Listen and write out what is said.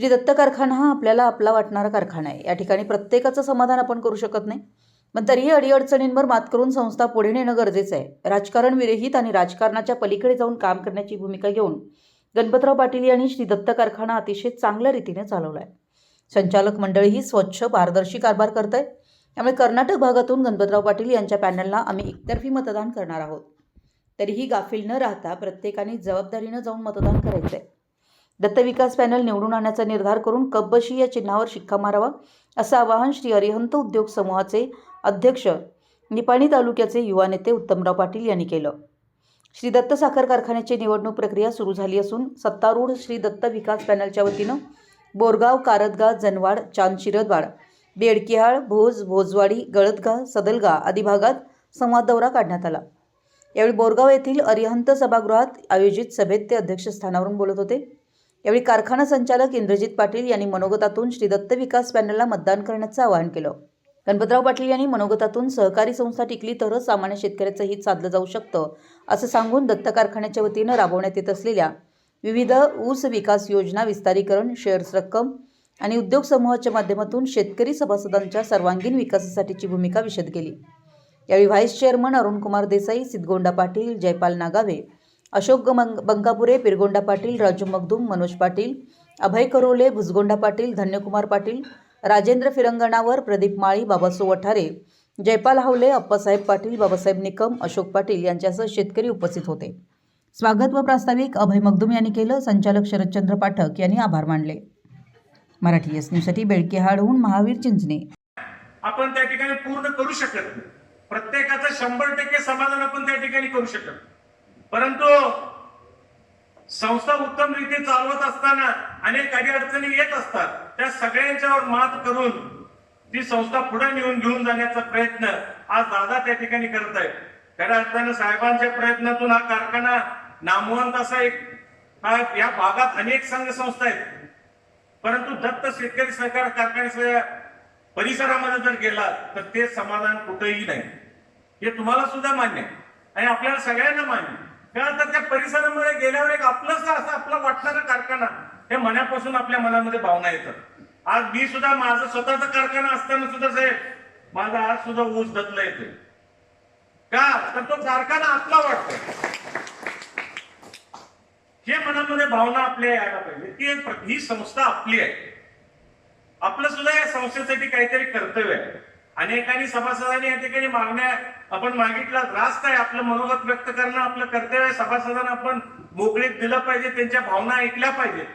श्री दत्त कारखाना हा आपल्याला आपला वाटणारा कारखाना आहे. या ठिकाणी प्रत्येकाचं समाधान आपण करू शकत नाही. पण तरीही अडीअडचणींवर मात करून संस्था पुढे नेणं गरजेचं आहे. राजकारण विरहित आणि राजकारणाच्या पलीकडे जाऊन काम करण्याची भूमिका घेऊन गणपतराव पाटील यांनी श्री दत्त कारखाना अतिशय चांगल्या रीतीने चालवला आहे संचालक मंडळही स्वच्छ पारदर्शी कारभार करत आहे त्यामुळे कर्नाटक भागातून गणपतराव पाटील यांच्या पॅनलला आम्ही एकतर्फी मतदान करणार आहोत. तरीही गाफील न राहता प्रत्येकाने जबाबदारीनं जाऊन मतदान करायचं आहे दत्त विकास पॅनल निवडून आणण्याचा निर्धार करून कब्बशी या चिन्हावर शिक्का मारावा असं आवाहन श्री अरिहंत उद्योग समूहाचे अध्यक्ष निपाणी तालुक्याचे युवा नेते उत्तमराव पाटील यांनी केलं. श्री दत्त साखर कारखान्याची निवडणूक प्रक्रिया सुरू झाली असून सत्तारूढ श्री दत्त विकास पॅनलच्या वतीनं बोरगाव कारदगा जनवाड चांदशिरदवाड बेडकिहाळ भोज भोजवाडी गळदगा सदलगा आदी भागात संवाद दौरा काढण्यात आला. यावेळी बोरगाव येथील अरिहंत सभागृहात आयोजित सभेत ते अध्यक्षस्थानावरून बोलत होते. यावेळी कारखाना संचालक इंद्रजित पाटील यांनी मनोगतातून श्री दत्त विकास पॅनलला मतदान करण्याचं आवाहन केलं. गणपतराव पाटील यांनी मनोगतातून सहकारी संस्था टिकली तरच सामान्य शेतकऱ्याचं हित साधलं जाऊ शकतं असं सांगून दत्त कारखान्याच्या वतीनं राबवण्यात येत असलेल्या विविध ऊस विकास योजना विस्तारीकरण शेअर्स रक्कम आणि उद्योग समूहाच्या माध्यमातून शेतकरी सभासदांच्या सर्वांगीण विकासासाठीची भूमिका विशद केली. यावेळी व्हाईस चेअरमन अरुणकुमार देसाई सिद्धगोंडा पाटील जयपाल नागावे अशोक गंग बंकापुरे पिरगोंडा पाटील राजू मगदूम मनोज पाटील अभय करोले भुजगोंडा पाटील धन्यकुमार पाटील राजेंद्र फिरंगणावर प्रदीप माळी बाबासो वठारे जयपाल हावले अप्पासाहेब पाटील बाबासाहेब निकम अशोक पाटील यांच्यासह शेतकरी उपस्थित होते. स्वागत व प्रास्ताविक अभय मगदूम यांनी केलं संचालक शरदचंद्र पाठक यांनी आभार मानले. मराठी एस न्यूजसाठी बेडकेहाडहून महावीर चिंचणे. आपण त्या ठिकाणी पूर्ण करू शकत प्रत्येकाचं शंभर टक्के समाधान आपण त्या ठिकाणी करू शकत परंतु संस्था उत्तम रीती चालवत असताना अनेक अडचणी येत असतात. त्या सगळ्यांच्यावर मात करून ती संस्था पुढे नेऊन घेऊन जाण्याचा प्रयत्न आज दादा त्या ठिकाणी करत आहेत. खऱ्या अर्थानं साहेबांच्या प्रयत्नातून हा कारखाना नामवंत असा एक या भागात अनेक संघ संस्था आहेत. परंतु दत्त शेतकरी सहकार कारखान्याच्या परिसरामध्ये जर गेला तर ते समाधान कुठेही नाही. हे तुम्हाला सुद्धा मान्य आहे. आणि आपल्याला सगळ्यांना मान्य आहे. का तर त्या परिसरामध्ये गेल्यावर एक आपलंच असं आपला वाटणारा कारखाना हे मनापासून आपल्या मनामध्ये भावना येतात आज मी सुद्धा माझं स्वतःचा कारखाना असताना सुद्धा साहेब माझा आज सुद्धा ऊस धतला येतोय. का? तर तो कारखाना आपला वाटतो हे मनामध्ये भावना आपल्या यायला पाहिजे. की एक ही संस्था आपली आहे. आपलं सुद्धा या संस्थेसाठी काहीतरी कर्तव्य आहे. अनेकांनी सभासदांनी या ठिकाणी मागण्या आपण मागितला. रास्त आहे आपलं मनोगत व्यक्त करणं आपलं कर्तव्य आहे. सभासदांना आपण मोकळीक दिलं पाहिजे त्यांच्या भावना ऐकल्या पाहिजेत.